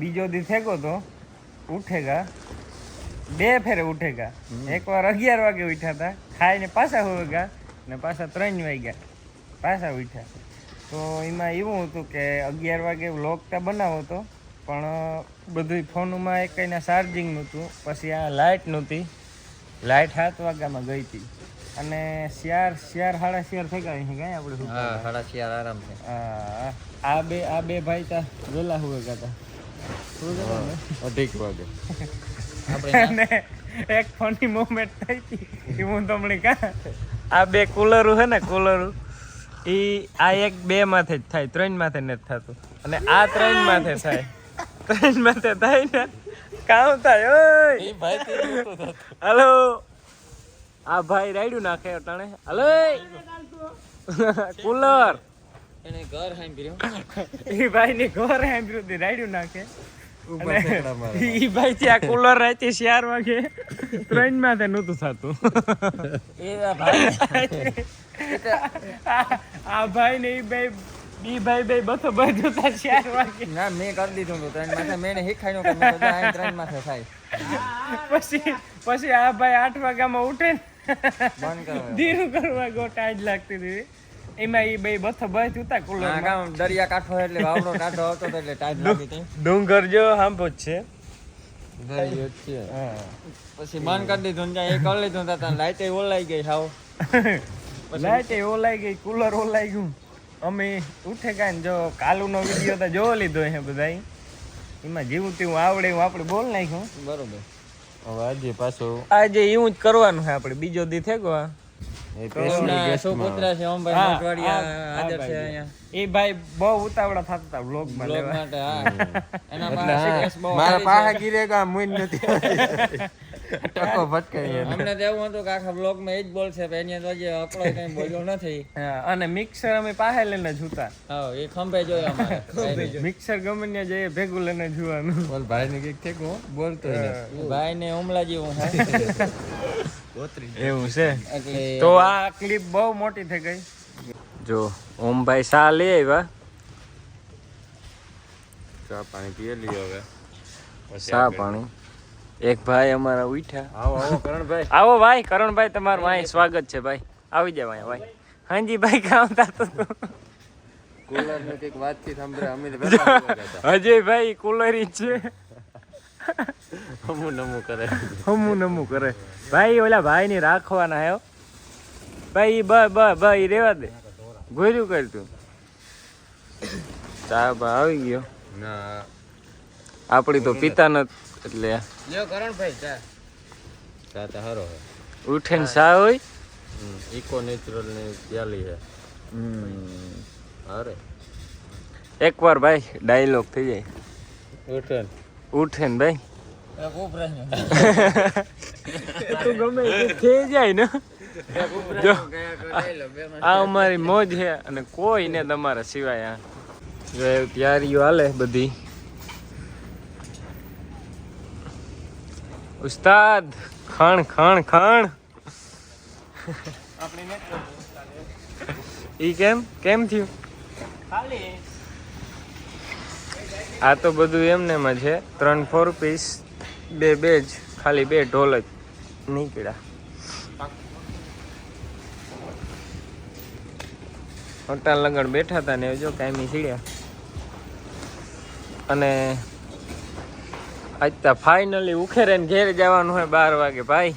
બીજો દી ફેંકો તો ઉઠેગા. બે ફેરે ઉઠેગા. એકવાર અગિયાર વાગે ઉઠ્યા હતા ખાઈને પાછા હોવેગા ને પાછા ત્રણ વાગ્યા. પાછા ઉઠ્યા. તો એમાં એવું હતું કે અગિયાર વાગે વ્લોગ તો બનાવો હતો પણ બધું ફોનમાં એક કંઈના ચાર્જિંગ નહોતું. પછી આ લાઇટ નહોતી. લાઇટ સાત વાગ્યામાં ગઈ હતી. અને શિયાર શિયાર સાડા શિયાર થઈ ગયા છે કાંઈ આપણે હા સાડા ચાર આરામ છે. આ આ બે આ બે ભાઈ તા વેલા હુએ ગાતા અઢીક વાગે. આપણે એક ફની મોમેન્ટ થઈ હતી. એ હું તમને કા આ બે કુલરો છે ને કુલરો. એ આ એક બે માથે જ થાય ત્રણ માથે નથી થતું. અને આ ત્રણ માથે થાય. ત્રણ માથે થાય ને કામ થાય ઓય. ભાઈ હલો. આ ભાઈ રાયડું નાખે અટાણે. હલો. કુલર. એને ઘર સાંભળ્યું. એ ભાઈ ને ઘર સાંભળ્યું રાયડું નાખે. ઈ ભાઈ થી કુલર રાતે ચાર વાગે ત્રણમાં નહોતું થતું. એ ભાઈ. આ ભાઈ ને ઈ ભાઈ ઈ ભાઈ બે બથો બધું હતા ચાર વાગે. ના મેં કરી દીધું હતું ત્રણ માથે મેં એને કે મેં કીધું આ ત્રણ માથે થાય. પછી પછી આ ભાઈ આઠ વાગ્યામાં ઉઠે ને ધીરું કરવા ગોટા જ લાગતી હતી. એમાં એ બે બથો બધ ઉતા કુલર હા કામ દરિયા કાંઠો એટલે વાવડો કાંઠો આવતો હતો એટલે ટાઈમ લાગી હતી. ડુંગર જો હાંભો જ છે. પછી માન કરી દીધું ને એ કરી લીધું તો લાઈટ ઓલાઈ ગઈ હાવ. લાઈટ એ ઓલાઈ ગઈ કુલર ઓલાઈ ગયું. અમે ઉઠે કાંઈ ને જો કાલુનો વીડિયો તો જોવો લીધો હે બધાય. એમાં જેવું તેવું આવડે એવું આપણે બોલ નાખ્યું. બરોબર. હવે આજે પાછો આજે એવું જ કરવાનું છે આપણે બીજો દી થેગો આ. મારા પાસે ગીરેગા મુઈ નથી. ટકો ભટકાઈ અમને એવું હતું કે આખા બ્લોગમાં એ જ બોલશે એની તો હજી અકળાય કઈ બોલ્યો નથી. અને મિક્સર અમે પાસે લઈને જૂતા હા એ ખંભે જોયો અમારે. મિક્સર ગમે ત્યાં જઈએ ભેગું લઈને જોવાનું બોલ ભાઈ ને કંઈક થેકો બોલતો ભાઈ ને હમણાં જેવું હે. એવું છે? તો આ ક્લિપ બહુ મોટી થઈ ગઈ. જો ઓમભાઈ શાહ લઈ આવ્યા. ચા પાણી પીએ લઈ હવે. સા પાણી. એક ભાઈ અમારા ઉઠ્યા. આવો આવો કરણભાઈ. આવો ભાઈ કરણભાઈ તમારું અહીં સ્વાગત છે ભાઈ. આવી જાવ અહીંયા ભાઈ. હાજી ભાઈ કામ થતું કુલરની કંઈક વાતચીત સાંભળે અમે હજી ભાઈ કુલરી છે. હમું નમું કરે. હમું નમું કરે. ભાઈ ઓલા ભાઈ ની રાખવાના હે ભાઈ બ બ બ ઈ રેવા દે. ગોર્યું કર તું. સાહેબ બા આવી ગયો. ના. આપણી તો પિતા નથી એટલે. લ્યો કરણભાઈ ચા ચા તો હરો હે. ઉઠે ને સા હોય? ઇકો નેચરલ ને પ્યાલી હે. અરે એકવાર ભાઈ ડાયલોગ થઈ જાય. ઉઠે ઉઠે ને ભાઈ. તું ગમે થઈ જાય ને. જો. આ અમારી મોજ છે અને કોઈ ને તમારા સિવાય આ. જો તૈયારીઓ હાલે બધી. ઉસ્તાદ ખણ ખણ ખણ. ઈ કેમ? કેમ થયું? આ તો બધું એમને એમ છે ત્રણ ફોર પીસ બે બે જ ખાલી બે ઢોલ જ નીકળ્યા. હોટલ લગન બેઠા હતા ને જો કાયમી સીડ્યા. અને આજ તો ફાઇનલી ઉખેરે ઘેર જવાનું હોય બાર વાગે, ભાઈ.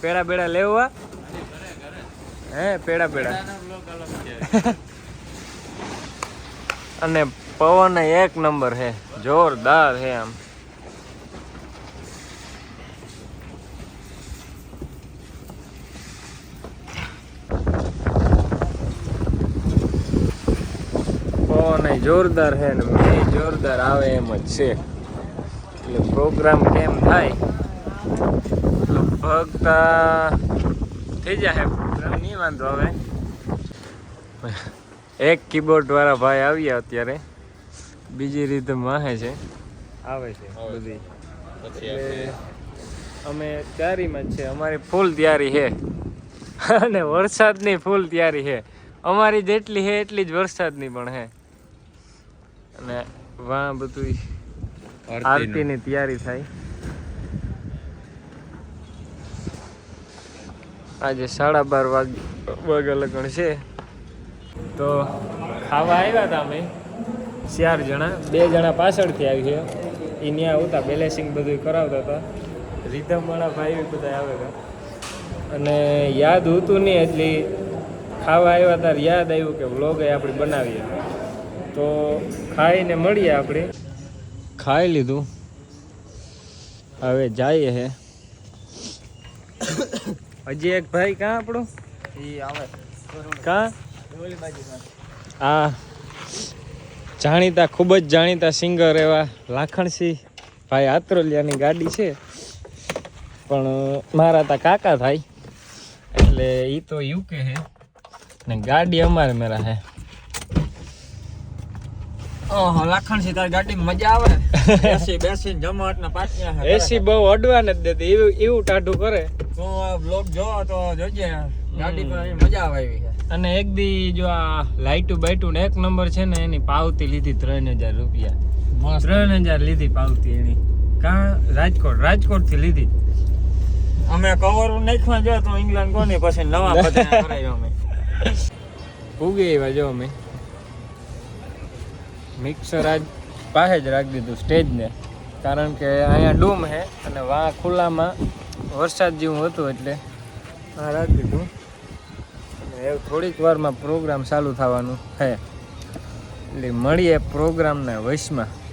પેડા બેડા લેવા? હે, પેડા પેડા અને પવન એક નંબર હે, જોરદાર હે આમ. પવન જોરદાર હે ને મેં જોરદાર આવે એમ જ છે. એટલે પ્રોગ્રામ કેમ થાય? લગભગ થઈ જાય પ્રોગ્રામ નહીં વાંધો હવે એક કીબોર્ડ વાળા ભાઈ આવ્યા અત્યારે. બીજી રીતે માહે છે. આવે છે બધી. એટલે અમે તૈયારીમાં જ છે. અમારી ફૂલ તૈયારી છે. અને વરસાદની ફૂલ તૈયારી છે. અમારી જેટલી છે એટલી જ વરસાદની પણ છે. અને વાં બધું આરતીની. તૈયારી થાય. આજે સાડા બાર વાગ વાગ્યા લગણ છે. તો ખાવા આવ્યા હતા અમે? ચાર જણા. બે જણા પાછળથી આવી છે એ ત્યાં આવતા બેલેન્સિંગ બધું કરાવતા હતા. રીધમવાળા ભાઈ બધા આવેલા અને યાદ હતું નહીં એટલે. ખાવા આવ્યા ત્યારે યાદ આવ્યું કે વ્લોગ આપણે બનાવીએ. તો ખાઈને મળીએ આપણે. ખાઈ લીધું. હવે જઈએ હે. હજી એક ભાઈ કાં આપણું? કાં? હા. જાણીતા ખૂબ જ જાણીતા સિંગર એવા લાખણસિંહ ભાઈ આત્રોલિયાની ગાડી છે. પણ મારા તા કાકા થાય એટલે એ તો યુકે હે. ને ગાડી અમારે મેરા હે. ઓહો લાખણસિંહ તારી ગાડીમાં મજા આવે? બેસી બેસીને જમાટ ને પાટિયા એસી બહુ અડવા નથી દેતી એવું એવું ટાઢું કરે. તો બ્લોગ જો તો જોજે ગાડી પર મજા આવે એવી. અને એક દી જો આ લાઈટું બાઈટું ને એક નંબર છે ને એની પાવતી લીધી ત્રણ હજાર રૂપિયા. ત્રણ હજાર લીધી પાવતી એની. કા? રાજકોટ. રાજકોટથી લીધી. અમે કવર નાખવા જો તો ઇંગ્લેન્ડ કોની પછી નવા બધા કરાયો અમે. ઉગી એવા જો અમે. મિક્સર આજ પાસે જ રાખી દીધું સ્ટેજને કારણ કે અહીંયા ડૂમ છે અને વાં ખુલ્લામાં વરસાદ જેવું હતું એટલે આ રાખી દીધું. એવું થોડીક વારમાં પ્રોગ્રામ ચાલુ થવાનું છે. એટલે મળીએ પ્રોગ્રામના વશમાં.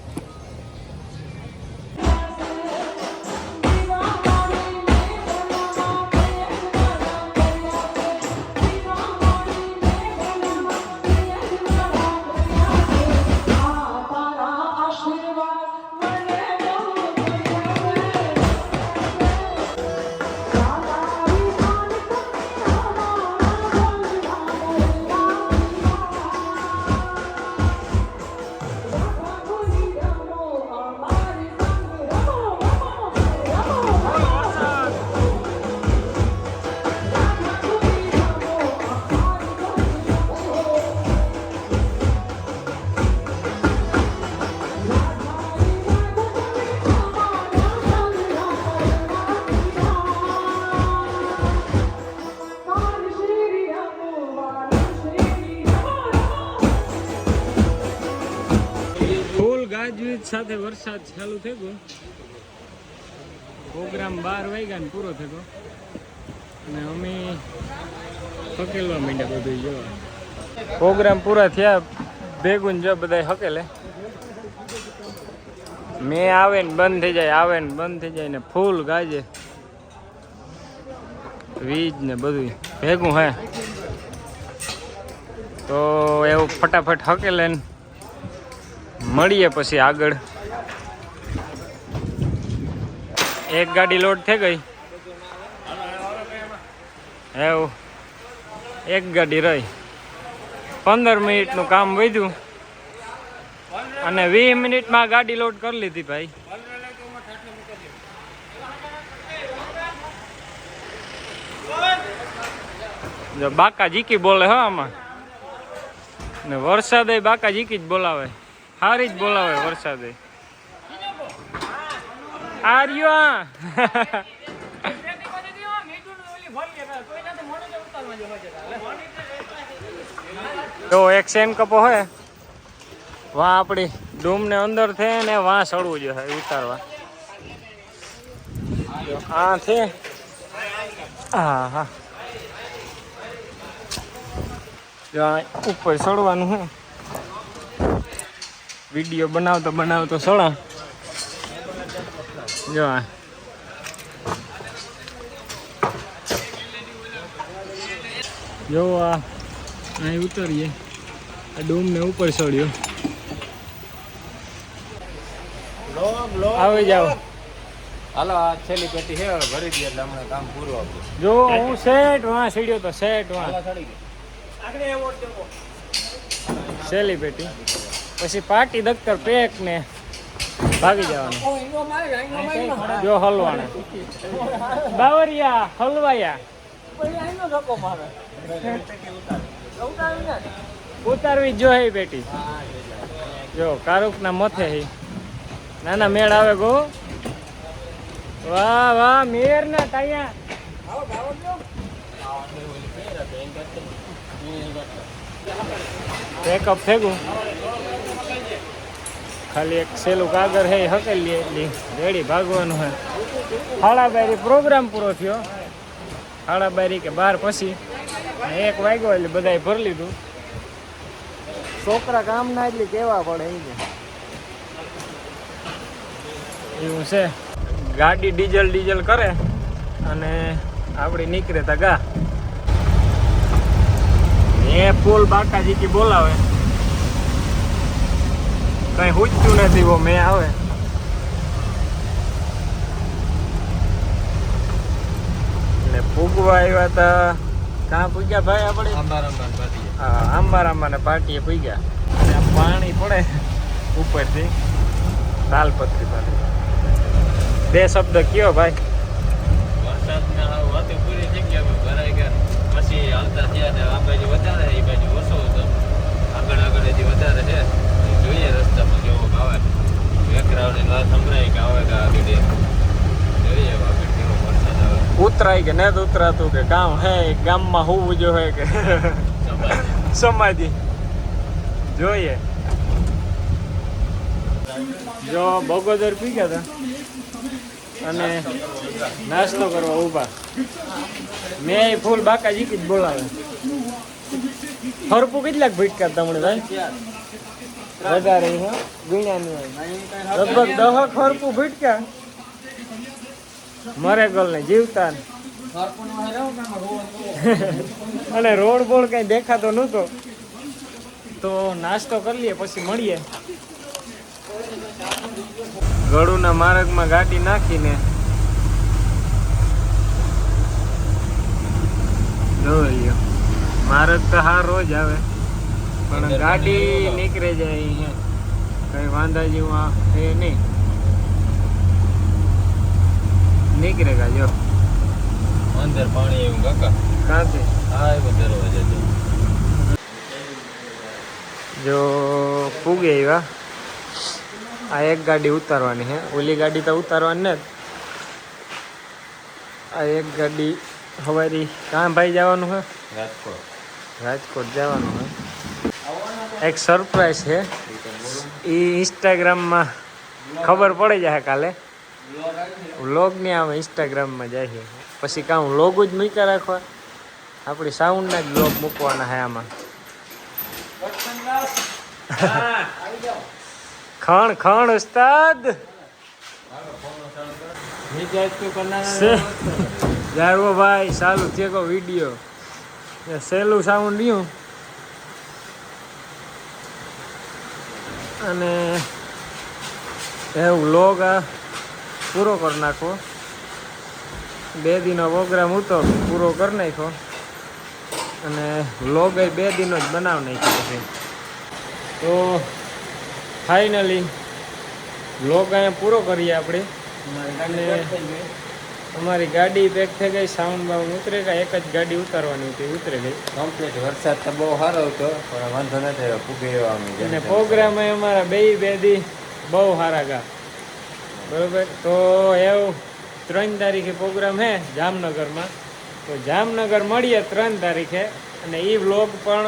સાથે વરસાદ ચાલુ થઈ ગયો. પ્રોગ્રામ બાર વાગ્યા ને પૂરો થયો અને અમે હકેલવા માંડ્યા બધું જોવા પ્રોગ્રામ પૂરા થયા, ભેગું જો બધા હકેલે. મેં આવે ને બંધ થઈ જાય, આવે ને બંધ થઈ જાય ને ફૂલ ગાજે. વીજ ને બધું ભેગું હે. તો એવું ફટાફટ હકેલે ને મળીએ પછી આગળ. એક ગાડી લોડ થઈ ગઈ. એવું. એક ગાડી રહી. પંદર મિનિટનું કામ વધ્યું. અને વીસ મિનિટમાં ગાડી લોડ કરી લીધી ભાઈ. જો બાકા જીકી બોલે હો આમાં. ને વરસાદે બાકા જીકી જ બોલાવે. સારી જ બોલાવે વરસાદે. આર્યો તો એક સેન કપો હોય. વાહ, આપણી ડૂમ ને અંદર છે ને વાં સડવું જોઈએ ઉતારવા. આ છે. હા હા ઉપર સડવાનું હે વીડિયો બનાવતો બનાવતો સળા. જો આ જો આ અહીં ઉતરીએ. આ ડૂમ ને ઉપર ચડ્યો. આવી જાઓ. હાલો આ છેલ્લી પેટી છે હવે ભરી દઈએ એટલે હમણાં કામ પૂરું આપ્યું જો હું સેટ વાં સીડ્યો તો સેટ વાં. છેલ્લી પેટી. પછી પાટી દફતર પેક ને ભાગી જવાનું. જો હલવાને. બાવરિયા, હલવાયા. ઉતારવી જો હે બેટી. જો કારુક ના મથે હે. ના ના મેળ આવે ગો. વાહ વાહ, મેર ના તાયા. પેકઅપ ફેગું ખાલી એક સેલું કાગર હે હકેલી એટલી. રેડી ભાગવાનું હે હાડા બારી પ્રોગ્રામ પૂરો થયો. હાડા બારી કે બાર પછી. એક વાગ્યો એટલે બધાએ ભરી લીધું. છોકરા કામ ના એટલે કેવા પડે એવું છે. ગાડી ડીઝલ ડીઝલ કરે અને આપણી નીકળે તા ગા. એ પુલ બાકાજી બોલાવે. કઈ હુજતું નથી વો મેં આવે. એટલે ફૂગવા આવ્યા તા. કાં પૂગ્યા ભાઈ આપણે? આંબાર આંબા બાકી ને પાટીએ પૂગ્યા. અને આ પાણી પડે ઉપરથી. તાલપત્રી પર બે શબ્દ કયો ભાઈ? વરસાદના હાવ વાતો પૂરી થઈ ગઈ ભરાઈ ગયા પછી હાલતા થયા ને આ બાજુ વધારે એ બાજુ ઓછો હતો. આગળ આગળ હજી વધારે છે. જોઈએ રસ્તામાં કેવો આવે વેકરાવની વાત સંભળાય કે આવે કે આગળ. જોઈએ આગળ કેવો વરસાદ આવે. ઉતરાય કે નથી ઉતરાતું કે ગામ હે ગામમાં હોવું જો હે કે. સમાધિ. જોઈએ. જો બગોદર પી ગયા હતા અને નાસ્તો કરવા ઊભા. મેં ફૂલ બાકા જીકી જ બોલાવે ફરપું કેટલાક ભીટકા તમને ભાઈ વધારે હોય. લગભગ દહ ખરપું ભીટક્યા મરે ગલ ને જીવતા અને રોડ બોડ કઈ દેખાતો નહોતો. તો નાસ્તો કરી લઈએ પછી મળીએ. ગળુના માર્ગમાં ગાડી નાખીને. માર્ગ તો હાર રોજ આવે. પણ ગાડી નીકળે જાય અહીંયા. કઈ વાંધા જેવું આ એ નહીં. નીકળે ગા જો. અંદર પાણી એવું કાકા? કાંથી હા એવો દરવાજો છે જો પૂગે એવા આ એક ગાડી ઉતારવાની હે ઓલી ગાડી તો ઉતારવાની ને આ એક ગાડી હવારી કાં ભાઈ જવાનું હે રાજકોટ. રાજકોટ જવાનું છે. એક સરપ્રાઈઝ છે. એ ઇન્સ્ટાગ્રામમાં ખબર પડી જાય કાલે. લોગ નહીં આવે ઇન્સ્ટાગ્રામમાં જાય પછી કાં વ્લોગ જ મૂક્યા રાખવા? આપણી સાઉન્ડના જ વ્લોગ મૂકવાના છે આમાં. ખણ ખણ ઉસ્તાદ. જારવો ભાઈ સારું થયો વીડિયો સહેલું સાઉન્ડ રહ્યું અને એ વ્લોગ પૂરો કરી નાખો. બે દિનો પ્રોગ્રામ હતો પૂરો કરી નાખ્યો. અને વ્લોગ બે દિનો જ બનાવ નાખ્યો છે. તો ફાઇનલી વ્લોગ અહીંયા પૂરો કરીએ આપણે. અને અમારી ગાડી પેક થઈ ગઈ સાઉન્ડ બાઉન્ડ ઉતરે ગયા એક જ ગાડી ઉતારવાની હતી ઉતરે ગઈ. કમ્પ્લીટ વરસાદ તો બહુ સારો હતો પણ વાંધો નથી થયો ફૂગી એવો અને. પ્રોગ્રામ અમારા બે બે દી બહુ સારા ગા બરોબર? તો એવું ત્રણ તારીખે પ્રોગ્રામ હે જામનગરમાં. તો જામનગર મળીએ ત્રણ તારીખે અને એ વ્લોગ પણ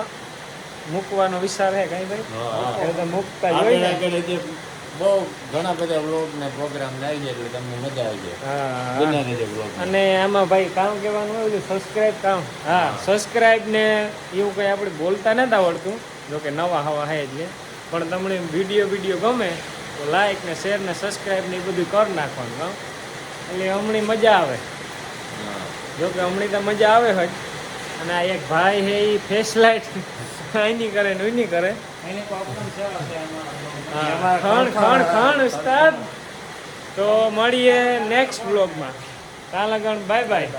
મૂકવાનો વિચાર હે કઈ ભાઈ? તો મૂકતા જોઈએ બહુ ઘણા બધા વ્લોગ ને પ્રોગ્રામ લાવી એટલે તમને મજા આવી જાય. રહેજો વ્લોગ અને આમાં ભાઈ કામ કહેવાનું હોય સબસ્ક્રાઇબ કામ. હા. સબસ્ક્રાઇબ ને એવું કંઈ આપણે બોલતા નથી આવડતું જોકે નવા હવા હે એટલે પણ તમને વીડિયો વીડિયો ગમે તો લાઈક ને શેર ને સબસ્ક્રાઇબ ને એ બધું કરી નાખવાનું કામ એટલે હમણાં મજા આવે. જોકે હમણી તો મજા આવે હોય અને આ એક ભાઈ હે એ ફેસ લાઇટ અહીંની કરે ને ઉની કરે. ખણ ખણ ખણ ઉસ્તાદ. તો મળીએ નેક્સ્ટ બ્લોગમાં ત્યાં લગણ બાય બાય